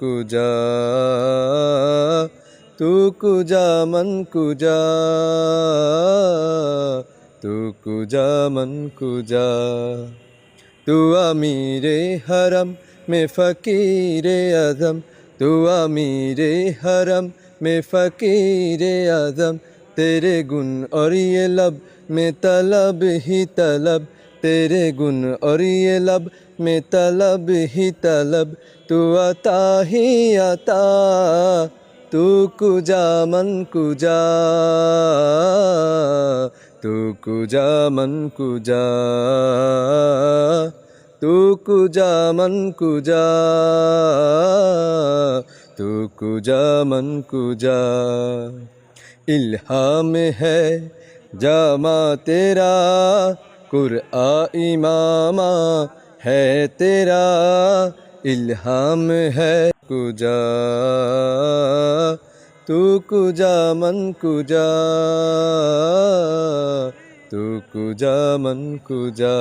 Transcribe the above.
کجا، تو کجا من کجا، تو کجا من کجا۔ تو امیر حرم میں فقیر اعظم، تو امیر حرم میں فقیر اعظم۔ تیرے گن اور یہ لب میں طلب ہی طلب تیرے گن اور یہ لب میں طلب ہی طلب، تو عطا ہی عطا، تو کجا من کجا، تو کجا من کجا، تو کجا من کجا، تو کجا من کجا۔ الہام ہے جامع تیرا قرآن امام ہے تیرا، الہام ہے کجا۔ تو کجا، من کجا۔ تو کجا، من کجا۔